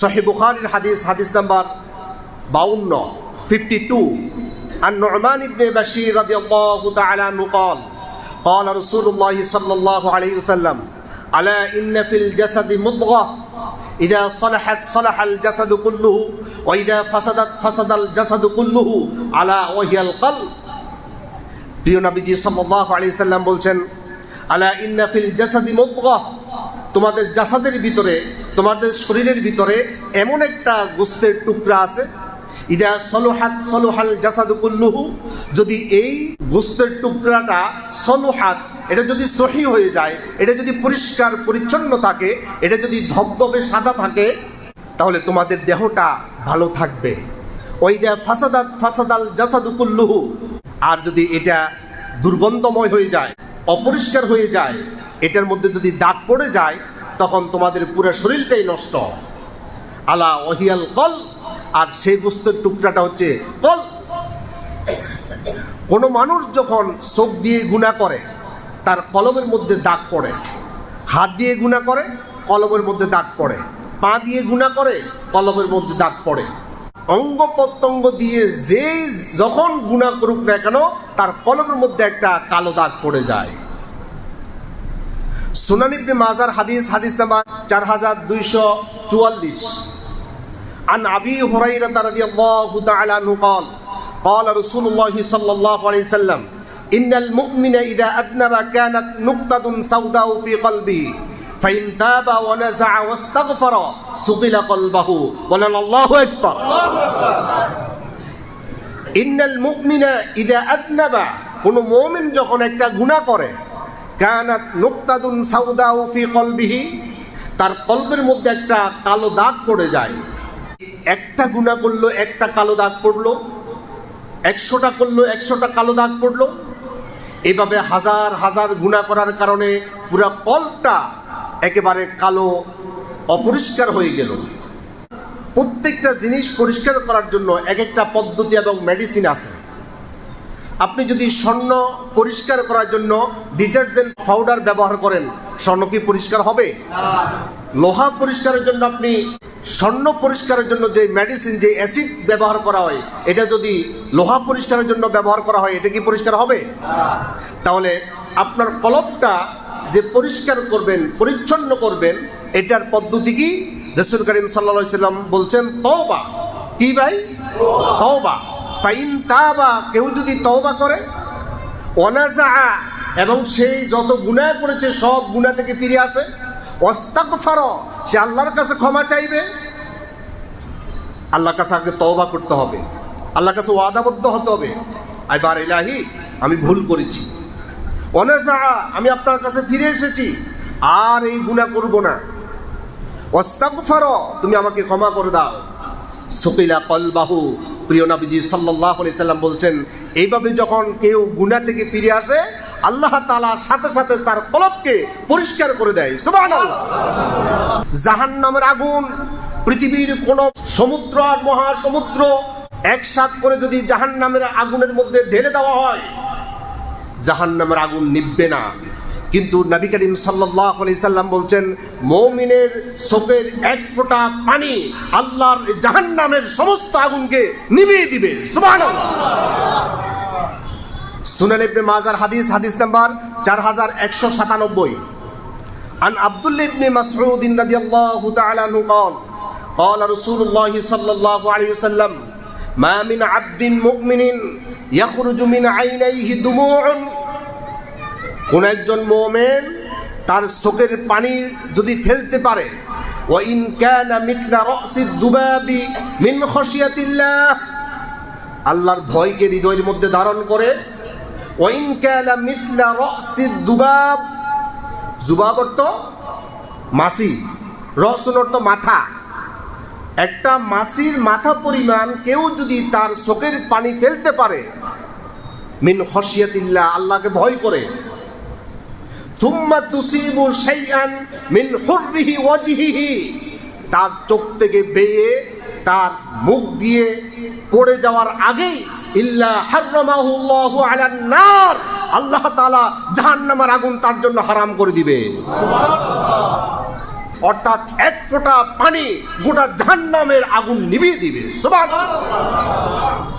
সহি বুখারির হাদিস হাদিস নাম্বার বাউন্ন ফিফটি টু عن نعمان بن بشير رضي الله تعالى عنه قال قال رسول الله صلى الله عليه وسلم ألا إن في الجسد مضغة إذا صلحت صلح الجسد كله وإذا فسدت فسد الجسد كله على وهي القلب প্রিয় নবীজি সাল্লাল্লাহু আলাইহি সাল্লাম বলছেন আলা ইন্না ফিল জাসাদি মুদগাহ তোমাদের জাসাদের ভিতরে তোমাদের শরীরের ভিতরে এমন একটা গোস্তের টুকরা আছে, ইদা সলোহাত সলোহাল জাসাদু কুল্লুহু যদি এই গোস্তের টুকরাটা সলোহাত, এটা যদি সহি হয়ে যায়, এটা যদি পরিষ্কার পরিচ্ছন্ন থাকে, এটা যদি ধবধবে সাদা থাকে, তাহলে তোমাদের দেহটা ভালো থাকবে। ওই দা ফাসাদাত ফাসাদাল জাসাদু কুল্লুহু আর যদি এটা দুর্গন্ধময় হয়ে যায়, অপরিষ্কার হয়ে যায়, এটার মধ্যে যদি দাগ পড়ে যায় তখন তোমাদের পুরো শরীরটাই নষ্ট। আলা ওহিয়াল কল, আর সেই বস্তুর টুকরাটা হচ্ছে কল। কোনো মানুষ যখন চোখ দিয়ে গুণা করে, তার কলমের মধ্যে দাগ পড়ে। হাত দিয়ে গুণা করে, কলমের মধ্যে দাগ পড়ে। পা দিয়ে গুণা করে, কলমের মধ্যে দাগ পড়ে। অঙ্গ প্রত্যঙ্গ দিয়ে যে যখন গুণা করুক না কেন, তার কলমের মধ্যে একটা কালো দাগ পড়ে যায়। সুনান ইবনে মাজার হাদিস হাদিস নাম্বার চার হাজার দুইশো চুয়াল্লিশ عن أبي هريرة رضي الله تعالى عنه قال قال رسول الله صلى الله عليه وسلم إن المؤمن إذا أذنب كانت نقطة سوداء في قلبه فإن تاب ونزع واستغفر سقل قلبه ولن الله أكبر إن المؤمن إذا أذنب কোনো মুমিন যখন একটা গুনাহ করে কানাত নুক্তাদুন সাউদাউ ফি কলবিহি, তার কল্পের মধ্যে একটা কালো দাগ পড়ে যায়। একটা গুণা করল, একটা কালো দাগ পড়ল, একশোটা করল, একশোটা কালো দাগ পড়ল। এভাবে হাজার হাজার গুণা করার কারণে পুরা কলটা একেবারে কালো, অপরিষ্কার হয়ে গেল। প্রত্যেকটা জিনিস পরিষ্কার করার জন্য এক একটা পদ্ধতি এবং মেডিসিন আছে। আপনি যদি স্বর্ণ পরিষ্কার করার জন্য ডিটারজেন্ট পাউডার ব্যবহার করেন, স্বর্ণ কি পরিষ্কার হবে? লোহা পরিষ্কারের জন্য আপনি স্বর্ণ পরিষ্কারের জন্য যে মেডিসিন যে অ্যাসিড ব্যবহার করা হয়, এটা যদি লোহা পরিষ্কারের জন্য ব্যবহার করা হয়, এটা কি পরিষ্কার হবে? তাহলে আপনার কলপটা যে পরিষ্কার করবেন, পরিচ্ছন্ন করবেন, এটার পদ্ধতি কি? রসুল করিম সাল্লা সাল্লাম বলছেন, তওবা। কি ভাই? তওবা। ফাইন তাবা, কেউ যদি তওবা করে অনাজা এবং সেই যত গুণায় পড়েছে সব গুণা থেকে ফিরে আসে। অস্তাক ফার সে আল্লাহর কাছে ক্ষমা চাইবে। আল্লাহর কাছে আগে তওবা করতে হবে। আল্লাহর কাছে ওয়াদাবদ্ধ হতে হবে। এবার ইলাহি, আমি ভুল করেছি। অনাজা আমি আপনার কাছে ফিরে এসেছি। আর এই গুণা করব না। অস্তাক ফার তুমি আমাকে ক্ষমা করে দাও। সকিলা কলবাহু। প্রিয় নাবিজি সাল্লাহ সাল্লাম বলছেন, এইভাবে যখন কেউ গুণা থেকে ফিরে আসে, আল্লাহ তালা সাথে সাথে তার কলবকে পরিষ্কার করে দেয়। সুবাহ জাহান নামের আগুন, পৃথিবীর কোন সমুদ্র আর মহাসমুদ্র একসাথ করে যদি জাহান নামের আগুনের মধ্যে ঢেলে দেওয়া হয় জাহান নামের আগুন নিববে না। কিন্তু নবী করিম সাল্লাহ সাল্লাম বলছেন মৌমিনের চোখের এক ফোঁটা পানি আল্লাহর জাহান নামের সমস্ত আগুনকে নিভিয়ে দিবে সুবাহ সুনান ইবনে মাজার হাদিস হাদিস নাম্বার চার হাজার একশো সাতানব্বই عن عبد الله بن مسعود رضي الله تعالى عنه قال قال رسول الله صلى الله عليه وسلم ما من عبد مؤمن يخرج من عينيه دموع কোন একজন মোমেন তার শোকের পানি যদি ফেলতে পারে, ওয়াইন কানা মিথলা রাসিদ দুবাবি মিন খশিয়াতিল্লাহ, আল্লাহর ভয়কে হৃদয়ের মধ্যে ধারণ করে, ওয়াইন কানা মিথলা রাসিদ দুবাব, জুবাব অর্থ মাসি রসুন অর্থ মাথা। একটা মাসির মাথা পরিমাণ কেউ যদি তার চোখের পানি ফেলতে পারে, মিন খসিয়াতিল্লাহ আল্লাহকে ভয় করে। তুম্মা তুসিবু শাইআন মিন হুররিহি ওয়াজহিহি তার চোখ থেকে বেয়ে, তার মুখ দিয়ে পড়ে যাওয়ার আগেই ইল্লা হাররামাহুল্লাহু আলান নার, আল্লাহ তাআলা জাহান্নামের আগুন তার জন্য হারাম করে দিবে। অর্থাৎ এক ফোঁটা পানি গোটা জাহান্নামের আগুন নিভিয়ে দিবে। সুবহানাল্লাহ।